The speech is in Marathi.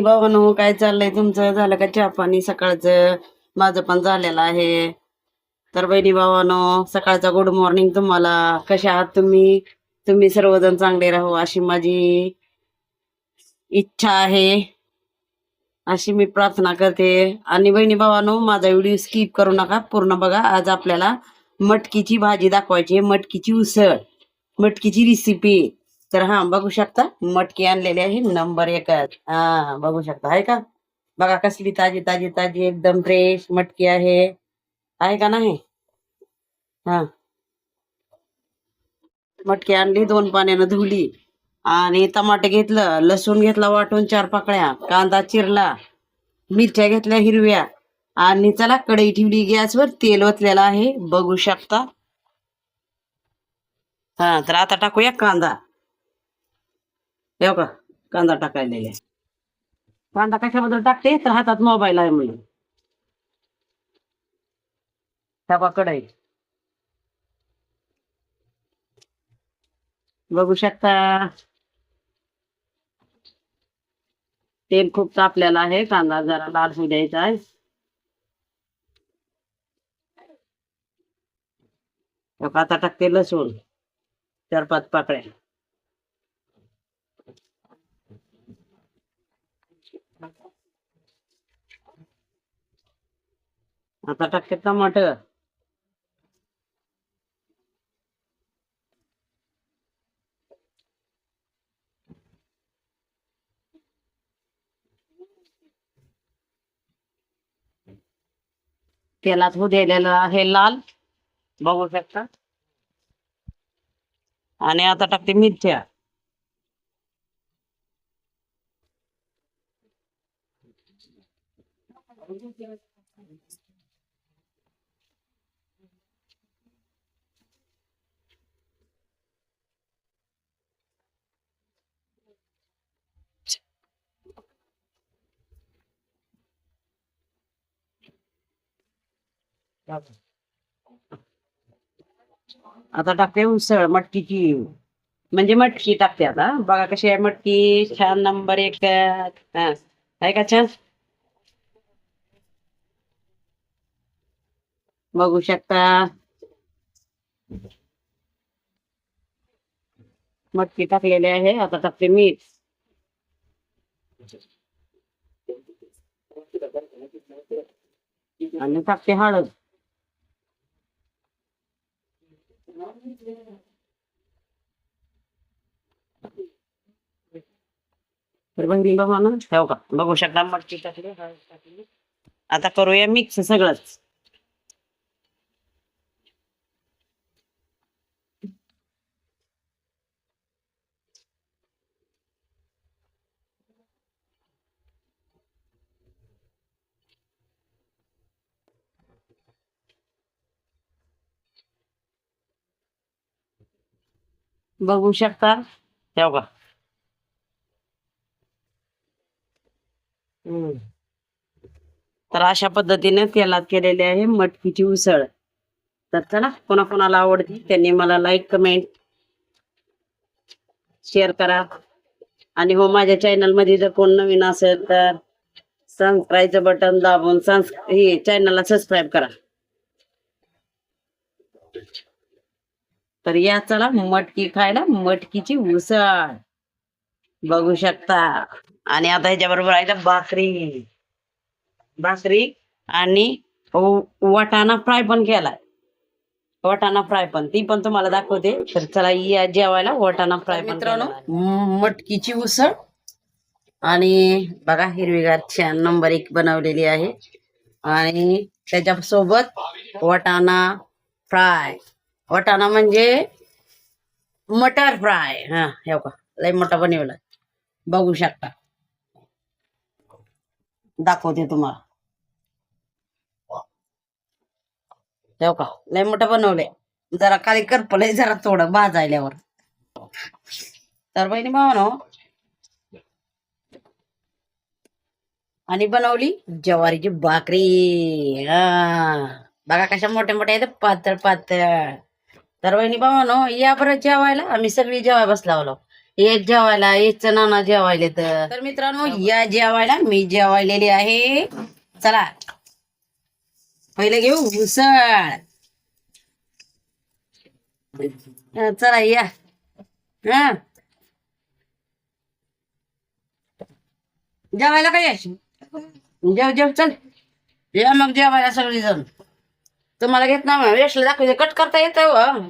भावानो काय चाललंय? तुमचं झालं का चहा पाणी सकाळचं? माझं पण झालेलं आहे. तर बहिणी भावानो सकाळचा गुड मॉर्निंग तुम्हाला. कशा आहात तुम्ही? तुम्ही सर्वजण चांगले राहू अशी माझी इच्छा आहे. अशी मी प्रार्थना करते. आणि बहिणी भावानो माझा व्हिडिओ स्किप करू नका. पूर्ण बघा. आज आपल्याला मटकीची भाजी दाखवायची मटकीची उसळ. मटकीची रेसिपी तर हा बघू शकता मटकी आणलेली आहे नंबर एक हा बघू शकता आहे का? बघा कसली ताजी ताजी ताजी एकदम फ्रेश मटकी आहे. आहे का नाही? हा. मटकी आणली दोन पाण्यानं धुली आणि टमाटे घेतलं लसूण घेतला वाटून चार पाकळ्या कांदा चिरला मिरच्या घेतल्या हिरव्या आणि चला कढई ठेवली गॅसवर तेल ओतलेलं आहे बघू शकता. हा तर आता टाकूया कांदा. हे का? कांदा टाकायलेला कांदा कशाबद्दल टाकते? तर हातात मोबाईल आहे म्हणून. त्या कढई. बघू शकता. तेल खूप तापलेला आहे. कांदा जरा लाल होऊ द्यायचा आहे. आता टाकते लसूण. चार पाच पाकळ्या. आता टाकते टमाटर तेलात होऊ दिलेलं आहे लाल. बघू शकता. आणि आता टाकते मिरच्या. आता टाकते उसळ मटकीची. म्हणजे मटकी टाकते आता. बघा कशी आहे मटकी. छान नंबर एक. आहे का छान? बघू शकता. मटकी टाकलेली आहे. आता टाकते मीठ आणि टाकते हळद. बघू शकता मटकी टाकली हळद टाकली आता करूया मिक्स सगळंच. बघू शकता. हम्म. तर अशा पद्धतीने तेलात केलेली आहे मटकीची उसळ. तर चला कोणाकोणाला आवडते त्यांनी मला लाईक कमेंट शेअर करा. आणि हो माझ्या चॅनलमध्ये जर कोण नवीन असेल तर सबस्क्राईबचं बटन दाबून संस हे चॅनलला सबस्क्राईब करा. तर या चला मटकी खायला मटकीची उसळ. बघू शकता. आणि आता ह्याच्याबरोबर आहे भाकरी. भाकरी आणि वटाणा वाटाणा फ्राय पण केलाय वटाणा फ्राय पण. ती पण तुम्हाला दाखवते. तर चला या जेवायला वाटाणा फ्राय मित्रांनो मटकीची उसळ. आणि बघा हिरवीगार छान नंबर एक बनवलेली आहे. आणि त्याच्यासोबत वाटाणा फ्राय. वटाणा म्हणजे मटर फ्राय. हा हे का लय मोठा बनवला. बघू शकता. दाखवते तुम्हाला. हे का लय मोठं बनवले जरा खाली करपलंय जरा थोडं भाजायल्यावर. तर बहिणी भावानो हो. आणि बनवली ज्वारीची भाकरी. हा. बघा कशा मोठ्या मोठ्या आहेत पातळ पातळ. तर बहिणी भावानो या बरं जेवायला. आम्ही सगळी जेवाय बसला होलो येत जेवायला येच नाना जेवायले तर. तर मित्रांनो या जेवायला मी जेवायलेली आहे. चला. पहिले घेऊ उसळ. चला या. हा. जेवायला काय जेव जेव चल. या मग जेवायला सगळी जण तुम्हाला घेत ना वेशला दाखवायचं कट करता येतं हो.